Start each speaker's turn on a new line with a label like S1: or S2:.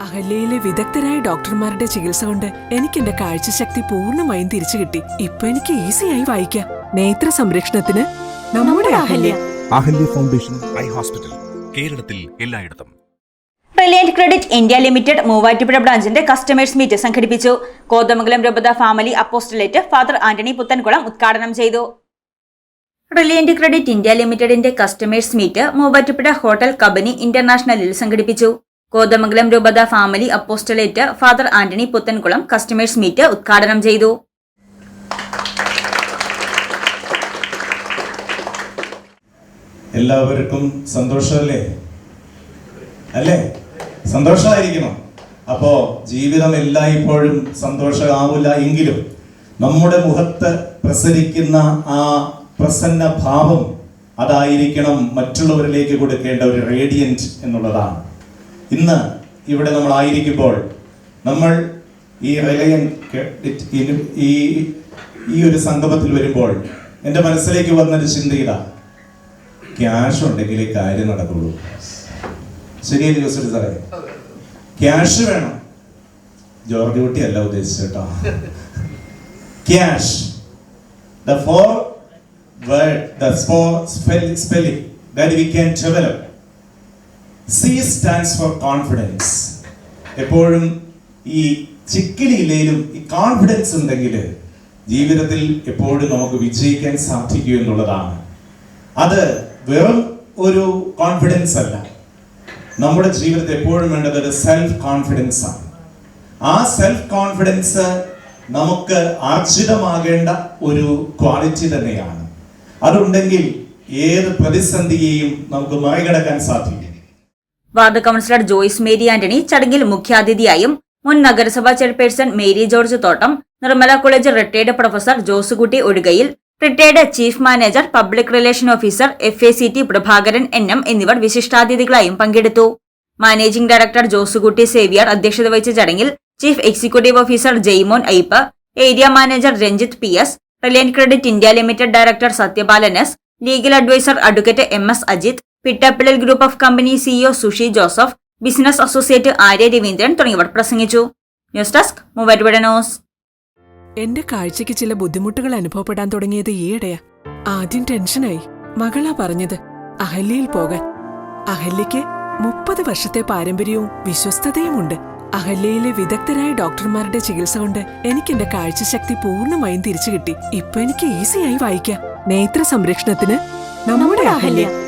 S1: അഹല്യയിലെ വിദഗ്ധരായ ഡോക്ടർമാരുടെ ചികിത്സ കൊണ്ട് എനിക്ക് എന്റെ കാഴ്ചശക്തി പൂർണമായും തിരിച്ചു കിട്ടി. ഇപ്പൊ എനിക്ക് ഈസിയായി വായിക്കാം. നേത്ര സംരക്ഷണത്തിന് നമ്മുടെ Ahalya.
S2: Ahalya foundation eye hospital കേരളത്തിൽ എല്ലായിടത്തും.
S3: Reliant credit India limited Muvattupuzha ബ്രാഞ്ചിന്റെ customers meet സംഘടിപ്പിച്ചു. കോതമംഗലം രൂപത family apostolate father Antony Puthenkulam ഉദ്ഘാടനം ചെയ്തു. റിലയന്റ് ക്രെഡിറ്റ് ഇന്ത്യ ലിമിറ്റഡിന്റെ customers meet Muvattupuzha hotel Kabani ഇന്റർനാഷണലിൽ സംഘടിപ്പിച്ചു. കോതമംഗലം രൂപത family apostolate father Antony Puthenkulam customers meet ഉദ്ഘാടനം ചെയ്തു.
S4: എല്ലാവർക്കും സന്തോഷമല്ലേ? അല്ലേ? സന്തോഷമായിരിക്കണം. അപ്പോ ജീവിതം എല്ലായ്പ്പോഴും സന്തോഷമാവില്ല എങ്കിലും നമ്മുടെ മുഖത്ത് പ്രസരിക്കുന്ന ആ പ്രസന്ന ഭാവം അതായിരിക്കണം മറ്റുള്ളവരിലേക്ക് കൊടുക്കേണ്ട ഒരു റേഡിയന്റ് എന്നുള്ളതാണ്. ഇന്ന് ഇവിടെ നമ്മൾ ആയിരിക്കുമ്പോൾ നമ്മൾ ഈ റിലയൻ ഈ ഈ ഒരു സംഗമത്തിൽ വരുമ്പോൾ എന്റെ മനസ്സിലേക്ക് വന്നൊരു ചിന്ത ഇതാ. ക്യാഷ് ഉണ്ടെങ്കിലേ കാര്യം നടക്കുള്ളൂ. ശരിയല്ലേ ജോസഫ് സാറേ? ക്യാഷ് വേണം. ജോർജ് കുട്ടി അല്ല ഉദ്ദേശിച്ചത് കേട്ടോ. Cash. The four word the spo spelling that we can develop C stands for confidence എപ്പോഴും ഈ ചിക്കിലിയിലേലും ഈ കോൺഫിഡൻസ് ഉണ്ടെങ്കിൽ ജീവിതത്തിൽ എപ്പോഴും നമുക്ക് വിജയിക്കാൻ സാധിക്കൂ എന്നുള്ളതാണ്. അത് വെറും ഒരു കോൺഫിഡൻസ് അല്ല. നമ്മുടെ ജീവിതത്തിൽ എപ്പോഴും വേണ്ടത് ഒരു സെൽഫ് കോൺഫിഡൻസ് ആണ്. ആ സെൽഫ് കോൺഫിഡൻസ് നമുക്ക് ആർജിതമാകേണ്ട ഒരു ക്വാളിറ്റി തന്നെയാണ്. അതുണ്ടെങ്കിൽ ഏത് പ്രതിസന്ധിയെയും നമുക്ക് മറികടക്കാൻ സാധിക്കും.
S3: Ward councillor Joyce Mary Antony ചടങ്ങിൽ മുഖ്യാതിഥിയായും മുൻ നഗരസഭാ chairperson Mary George Thottam Nirmala college retired professor Josekutty Ozhukayil retired chief manager public relation officer F A C T Prabhakaran N M എന്നിവർ വിശിഷ്ടാതിഥികളായും പങ്കെടുത്തു. മാനേജിംഗ് ഡയറക്ടർ ജോസുകുട്ടി സേവിയർ അധ്യക്ഷത വഹിച്ച ചടങ്ങിൽ chief executive officer Jaimon Ipe area manager Ranjith P S Reliance credit India limited director Sathyapalan S legal adviser advocate M S Ajith Pittappillil group of company CEO Sushi Joseph business associate Arya Raveendran തുടങ്ങിയവർ പ്രസംഗിച്ചു. News desk Muvattupuzha
S1: എന്റെ കാഴ്ചയ്ക്ക് ചില ബുദ്ധിമുട്ടുകൾ അനുഭവപ്പെടാൻ തുടങ്ങിയത് ഈയിടെയാ. ആദ്യം ടെൻഷനായി. മകളാ പറഞ്ഞത് അഹല്യയിൽ പോകാൻ. അഹല്യയ്ക്ക് മുപ്പത് വർഷത്തെ പാരമ്പര്യവും വിശ്വസ്തതയുമുണ്ട്. അഹല്യയിലെ വിദഗ്ധരായ ഡോക്ടർമാരുടെ ചികിത്സ കൊണ്ട് എനിക്ക് എന്റെ കാഴ്ചശക്തി പൂർണമായും തിരിച്ചു കിട്ടി ഇപ്പൊ എനിക്ക് ഈസിയായി വായിക്കാം. നേത്ര സംരക്ഷണത്തിന് നമ്മുടെ Ahalya.